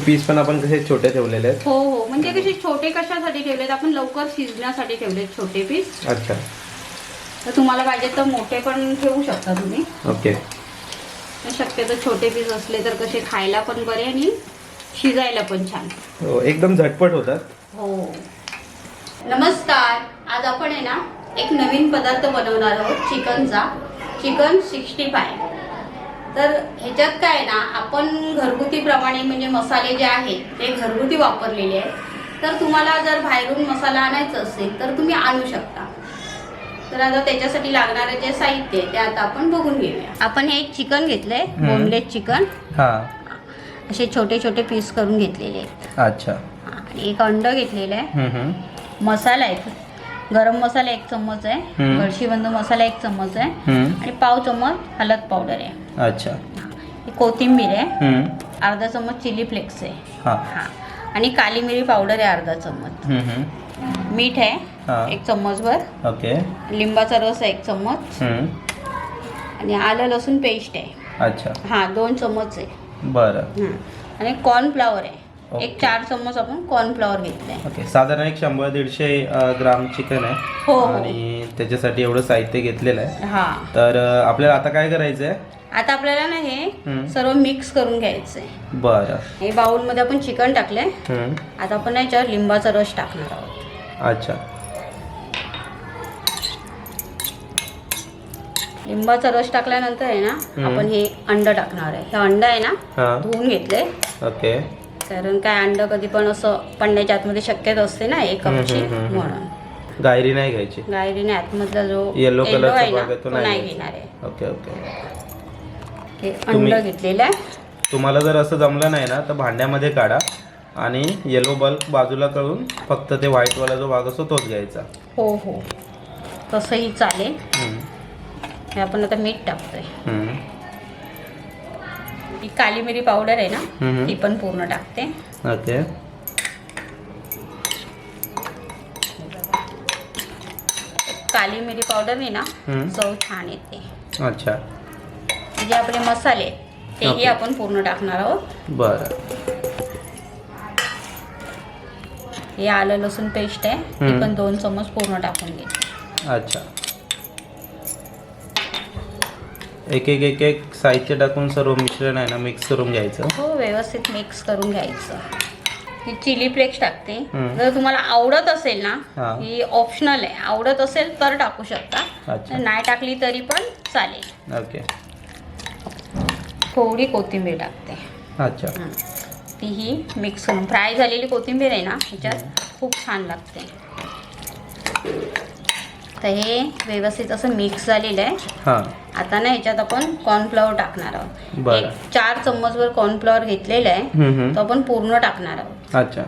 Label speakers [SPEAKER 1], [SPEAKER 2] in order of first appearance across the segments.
[SPEAKER 1] Piece पण आपण कसे छोटे ठेवलेले आहेत.
[SPEAKER 2] हो हो. म्हणजे कसे छोटे कशासाठी ठेवलेत? आपण लवकर शिजण्यासाठी ठेवलेत छोटे पीस
[SPEAKER 1] अच्छा.
[SPEAKER 2] तर तुम्हाला पाहिजे तर मोठे पण ठेवू शकता तुम्ही.
[SPEAKER 1] ओके.
[SPEAKER 2] शक्यतो छोटे पीस असले तर कसे खायला पण बरे आणि शिजायला पण छान.
[SPEAKER 1] हो एकदम झटपट होतात.
[SPEAKER 2] हो. नमस्कार. आज आपण आहे ना एक नवीन पदार्थ बनवणार आहोत चिकनचा. चिकन सिक्स्टी फाय तर ह्याच्यात काय ना आपण घरगुतीप्रमाणे म्हणजे मसाले जे आहेत ते घरगुती वापरलेले आहेत. तर तुम्हाला जर बाहेरून मसाला आणायचा असेल तर तुम्ही आणू शकता. तर आता त्याच्यासाठी लागणारे जे साहित्य आहे ते आता आपण बघून घेऊया. आपण हे एक चिकन घेतलंय बोनलेस चिकन.
[SPEAKER 1] हा.
[SPEAKER 2] असे छोटे छोटे पीस करून घेतलेले आहेत.
[SPEAKER 1] अच्छा.
[SPEAKER 2] आणि एक अंड घेतलेलं आहे. मसाला आहे गरम मसाला एक चम्मच आहे
[SPEAKER 1] हम्म.
[SPEAKER 2] गडशीबंद मसाला एक चम्मच आहे. आणि पाव चम्मच हळद पावडर आहे
[SPEAKER 1] अच्छा
[SPEAKER 2] कोथिंबीर आहे. अर्धा चम्मच चिली फ्लेक्स आहे
[SPEAKER 1] हा
[SPEAKER 2] हा आणि काली मिरी पावडर आहे अर्धा चम्मच. मीठ
[SPEAKER 1] हा.
[SPEAKER 2] आहे एक चम्मचभर
[SPEAKER 1] ओके
[SPEAKER 2] लिंबाचा रस आहे एक चम्मच. आणि आलं लसूण पेस्ट आहे
[SPEAKER 1] अच्छा
[SPEAKER 2] हा दोन चम्मच आहे
[SPEAKER 1] बरं.
[SPEAKER 2] आणि कॉर्नफ्लावर आहे. एक चार चम्मच आपण कॉर्नफ्लावर घेतलंय.
[SPEAKER 1] ओके साधारण एक शंभर दीडशे ग्राम चिकन आहे.
[SPEAKER 2] हो हो.
[SPEAKER 1] आणि त्याच्यासाठी एवढं साहित्य घेतलेलं आहे.
[SPEAKER 2] हा.
[SPEAKER 1] तर अ, आपल्याला आता काय करायचं आहे
[SPEAKER 2] आता आपल्याला ना हे
[SPEAKER 1] हम्म.
[SPEAKER 2] सर्व मिक्स करून घ्यायचंय.
[SPEAKER 1] बरं.
[SPEAKER 2] हे बाउलमध्ये आपण चिकन टाकलंय.
[SPEAKER 1] हम्म.
[SPEAKER 2] आता आपण याच्यावर लिंबाचा रस टाकणार आहोत.
[SPEAKER 1] अच्छा.
[SPEAKER 2] लिंबाचा रस टाकल्यानंतर आहे ना. आपण हे अंड टाकणार आहे. हे अंड आहे ना
[SPEAKER 1] हा.
[SPEAKER 2] धुवून घेतलंय.
[SPEAKER 1] ओके.
[SPEAKER 2] कारण काय अंड कधी पण असं पडण्याच्या आतमध्ये शक्यता असते ना एक कपची. म्हणून.
[SPEAKER 1] गायरी नाही घ्यायची?
[SPEAKER 2] गायरीने आतमधला जो
[SPEAKER 1] येलो कलरचा
[SPEAKER 2] आहे ना
[SPEAKER 1] तो नाही.
[SPEAKER 2] घेणार आहे.
[SPEAKER 1] ओके ओके
[SPEAKER 2] अंड घेतलेलं आहे.
[SPEAKER 1] तुम्हाला जर असं जमलं नाही ना तर भांड्यामध्ये काढा आणि येलो बल्ब बाजूला करून फक्त ते व्हाईटवाला जो भाग असतो तोच घ्यायचा.
[SPEAKER 2] हो हो. तसंही चालेल. हे आपण आता मीठ टाकतोय. ही काली मिरी पावडर आहे ना. ती पण पूर्ण टाकते
[SPEAKER 1] ओके
[SPEAKER 2] काली मिरी पावडरने ना
[SPEAKER 1] हम्म.
[SPEAKER 2] चव छान येते
[SPEAKER 1] अच्छा
[SPEAKER 2] जे आपले मसाले तेही. आपण पूर्ण टाकणार आहोत
[SPEAKER 1] बरं
[SPEAKER 2] हे आलं लसूण पेस्ट आहे ती. पण दोन चमच पूर्ण टाकून घे
[SPEAKER 1] अच्छा एक एक एक एक साहित्य टाकून सर्व मिश्रण आहे ना मिक्स करून घ्यायचं.
[SPEAKER 2] हो व्यवस्थित मिक्स करून घ्यायचं. ही चिली फ्लेक्स टाकते.
[SPEAKER 1] हम्म.
[SPEAKER 2] जर तुम्हाला आवडत असेल
[SPEAKER 1] हा.
[SPEAKER 2] ना ही. ऑप्शनल आहे. आवडत असेल तर टाकू शकता.
[SPEAKER 1] अच्छा.
[SPEAKER 2] नाही टाकली तरी पण चालेल.
[SPEAKER 1] ओके.
[SPEAKER 2] थोडी कोथिंबीर टाकते.
[SPEAKER 1] अच्छा.
[SPEAKER 2] हं. तीही मिक्स करून. फ्राय झालेली कोथिंबीर आहे ना ह्याच्यात खूप छान लागते. तर हे व्यवस्थित असं मिक्स झालेलं आहे.
[SPEAKER 1] हां.
[SPEAKER 2] आता ना ह्याच्यात आपण कॉर्नफ्लॉवर टाकणार आहोत.
[SPEAKER 1] बरं.
[SPEAKER 2] एक चार चम्मचभर कॉर्नफ्लॉवर घेतलेलं आहे.
[SPEAKER 1] हम्म, हम्म.
[SPEAKER 2] तो आपण पूर्ण टाकणार आहोत.
[SPEAKER 1] अच्छा.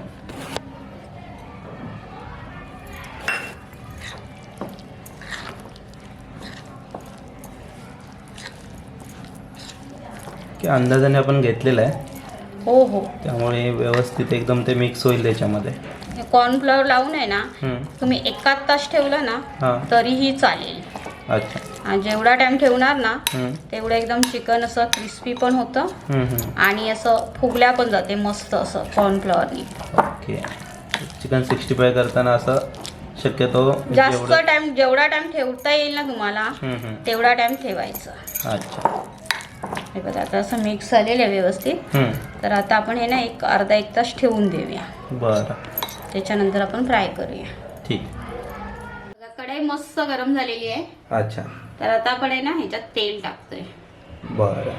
[SPEAKER 1] की अंदाजाने आपण घेतलेलं आहे?
[SPEAKER 2] हो हो.
[SPEAKER 1] त्यामुळे व्यवस्थित एकदम ते मिक्स होईल त्याच्यामध्ये.
[SPEAKER 2] हे कॉर्नफ्लॉवर लावून आहे ना. तुम्ही एकाच तास ठेवला ना तरीही चालेल
[SPEAKER 1] अच्छा
[SPEAKER 2] आणि जेवढा टाइम ठेवणार ना. तेवढं एकदम चिकन असं क्रिस्पी पण होतं. आणि असं फुगल्या पण जाते मस्त असं कॉर्नफ्लॉवरनी
[SPEAKER 1] ओके चिकन सिक्स्टी फाय करताना असं शक्यतो
[SPEAKER 2] जास्त टाइम जेवढा टाइम ठेवता येईल ना तुम्हाला. तेवढा टाइम ठेवायचं
[SPEAKER 1] अच्छा
[SPEAKER 2] हे बघा आता असं मिक्स झालेलं आहे व्यवस्थित. तर आता आपण हे ना एक अर्धा एक तास ठेवून देऊया
[SPEAKER 1] बरं
[SPEAKER 2] त्याच्यानंतर आपण फ्राय करूया.
[SPEAKER 1] ठीक.
[SPEAKER 2] कढई मस्त गरम झालेली आहे.
[SPEAKER 1] अच्छा.
[SPEAKER 2] तर आता आपण आहे ना ह्याच्यात तेल टाकतोय.
[SPEAKER 1] बरं.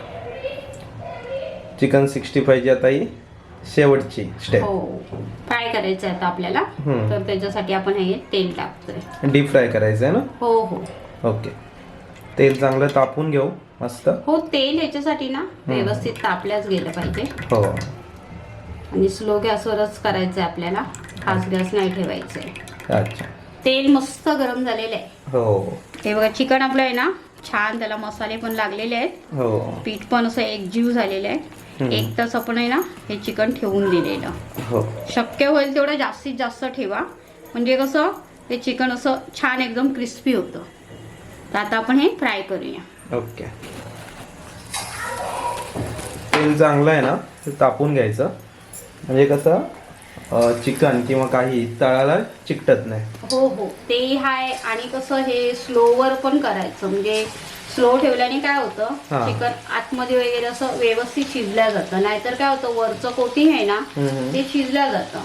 [SPEAKER 1] चिकन सिक्स्टी फायची आता ही शेवटची स्टेप
[SPEAKER 2] हो. फ्राय करायचं आहे आता आपल्याला.
[SPEAKER 1] हम्म.
[SPEAKER 2] तर त्याच्यासाठी आपण हे तेल टाकतोय.
[SPEAKER 1] डीप फ्राय करायचं आहे ना?
[SPEAKER 2] हो हो.
[SPEAKER 1] ओके तेल चांगलं तापून घेऊ मस्त.
[SPEAKER 2] हो तेल ह्याच्यासाठी ना व्यवस्थित तापल्याच गेलं पाहिजे.
[SPEAKER 1] हो.
[SPEAKER 2] आणि स्लो गॅसवरच करायचं आहे आपल्याला. फास्ट गॅस नाही ठेवायचं. आहे
[SPEAKER 1] अच्छा.
[SPEAKER 2] तेल मस्त गरम झालेलं आहे.
[SPEAKER 1] हो.
[SPEAKER 2] हे बघा चिकन आपलं आहे ना छान त्याला मसाले पण लागलेले आहेत.
[SPEAKER 1] हो.
[SPEAKER 2] पीठ पण असं एकजीव झालेलं आहे. एक तास आपण आहे ना हे चिकन ठेवून दिलेलं.
[SPEAKER 1] हो.
[SPEAKER 2] शक्य होईल तेवढं जास्तीत जास्त ठेवा. म्हणजे कसं ते चिकन असं छान एकदम क्रिस्पी होतं. तर आता आपण हे फ्राय करूया.
[SPEAKER 1] ओके. तेल चांगलं आहे ना ते तापून घ्यायचं. म्हणजे कसं चिकन किंवा काही तळाला चिकटत नाही.
[SPEAKER 2] हो हो. ते हाय आणि कसं हे स्लोवर पण करायचं. म्हणजे स्लो ठेवल्याने काय होतं
[SPEAKER 1] हा.
[SPEAKER 2] चिकन आतमध्ये वगैरे असं व्यवस्थित शिजल्या जातं. नाहीतर काय होतं वरचं कोटिंग आहे ना
[SPEAKER 1] हम्म.
[SPEAKER 2] ते शिजल्या जातं.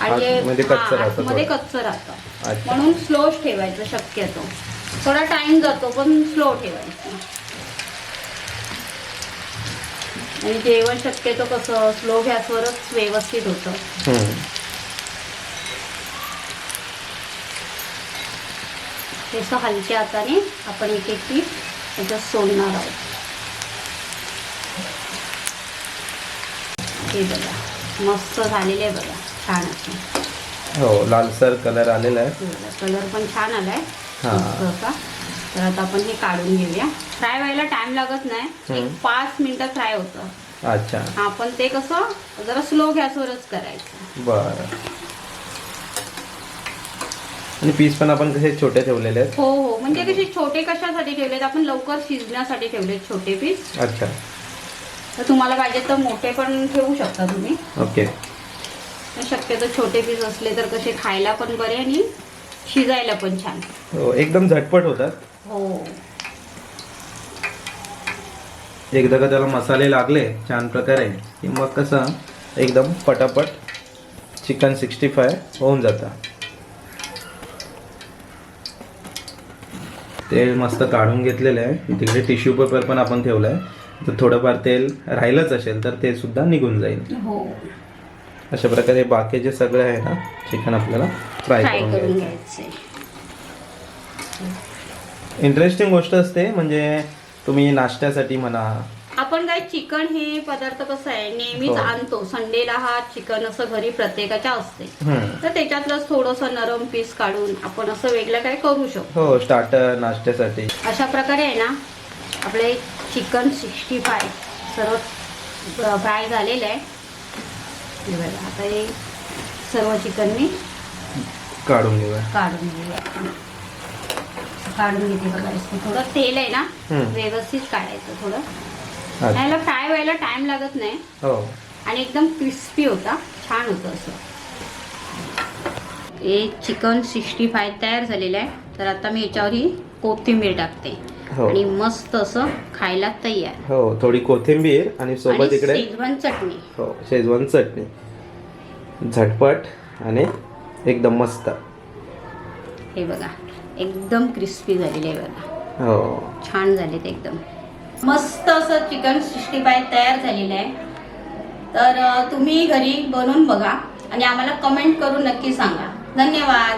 [SPEAKER 2] आणि
[SPEAKER 1] आतमध्ये
[SPEAKER 2] हा,
[SPEAKER 1] कच्चं राहतं
[SPEAKER 2] आतमध्ये
[SPEAKER 1] थोडं.
[SPEAKER 2] कच्चं राहतं.
[SPEAKER 1] अच्छा.
[SPEAKER 2] म्हणून स्लोच ठेवायचं शक्यतो. थोडा टाइम जातो पण स्लो ठेवायचं. आणि जेवण शक्यतो कसं स्लो गॅसवरच व्यवस्थित होतं. हे हलक्या हाताने आपण एक एक पीस त्याच्यात सोडणार आहोत. हे बघा मस्त झालेले आहे बघा छान असे
[SPEAKER 1] हो लालसर कलर आलेला आहे.
[SPEAKER 2] कलर पण छान आलाय.
[SPEAKER 1] हा.
[SPEAKER 2] असा. तर आता आपण हे काढून घेऊया. फ्राय व्हायला टाइम लागत नाही. एक पाच मिनिटं फ्राय होतं.
[SPEAKER 1] अच्छा.
[SPEAKER 2] आपण ते कसं जरा स्लो गॅसवरच करायचं.
[SPEAKER 1] बरं. आणि पीस पण आपण कसे छोटे ठेवलेले आहेत?
[SPEAKER 2] हो हो. म्हणजे कसे छोटे कशासाठी ठेवलेत? आपण लवकर शिजण्यासाठी ठेवलेत छोटे पीस
[SPEAKER 1] अच्छा.
[SPEAKER 2] तर तुम्हाला पाहिजे तर मोठे पण ठेवू शकता तुम्ही.
[SPEAKER 1] ओके.
[SPEAKER 2] शक्यतो छोटे पीस असले तर कसे खायला पण बरे आणि शिजायला पण छान.
[SPEAKER 1] हो एकदम झटपट होतात.
[SPEAKER 2] हो.
[SPEAKER 1] एकदा का त्याला मसाले लागले छान प्रकारे की मग कसं एकदम पटापट चिकन सिक्स्टी फाय होऊन जातं. तेल मस्त काढून घेतलेलं आहे. तिकडे टिश्यू पेपर पण आपण ठेवलं आहे तर थोडंफार तेल राहिलंच असेल तर ते सुद्धा निघून जाईल.
[SPEAKER 2] हो.
[SPEAKER 1] अशा प्रकारे बाकीचे सगळे आहे ना चिकन आपल्याला फ्राय करून घ्यायचे. इंटरेस्टिंग गोष्ट असते म्हणजे तुम्ही नाश्त्यासाठी म्हणा.
[SPEAKER 2] आपण काय चिकन हे पदार्थ कसं आहे नेहमीच
[SPEAKER 1] हो.
[SPEAKER 2] आणतो. संडेला हा चिकन असं घरी प्रत्येकाच्या असते. तर त्याच्यातलंच थोडंसं नरम पीस काढून आपण असं वेगळं काय करू शकतो.
[SPEAKER 1] हो स्टार्टर नाश्त्यासाठी.
[SPEAKER 2] अशा प्रकारे आहे ना आपले चिकन सिक्स्टी फाय सर्व फ्राय झालेलं आहे. आता हे सर्व चिकन मी
[SPEAKER 1] काढून घेऊया.
[SPEAKER 2] काढून घेऊया. काढून घेते बघा इसं थोडं. तेल आहे ना. व्यवस्थित काढायचं थोडं. याला फ्राय व्हायला टाइम लागत नाही.
[SPEAKER 1] हो.
[SPEAKER 2] आणि एकदम क्रिस्पी होता. छान होतं असं. हे चिकन सिक्स्टी फाय तयार झालेलं आहे. तर आता मी याच्यावर ही कोथिंबीर टाकते.
[SPEAKER 1] हो.
[SPEAKER 2] आणि मस्त असं खायला तयार.
[SPEAKER 1] हो थोडी कोथिंबीर आणि सोबत इकडे
[SPEAKER 2] शेजवान चटणी.
[SPEAKER 1] हो शेजवान चटणी. झटपट आणि एकदम मस्त.
[SPEAKER 2] हे बघा एकदम क्रिस्पी झालेले आहे बघा.
[SPEAKER 1] हो.
[SPEAKER 2] छान झालेत एकदम. मस्त असं चिकन सिक्स्टी फाय तयार झालेलं आहे. तर तुम्ही घरी बनवून बघा आणि आम्हाला कमेंट करून नक्की सांगा. धन्यवाद.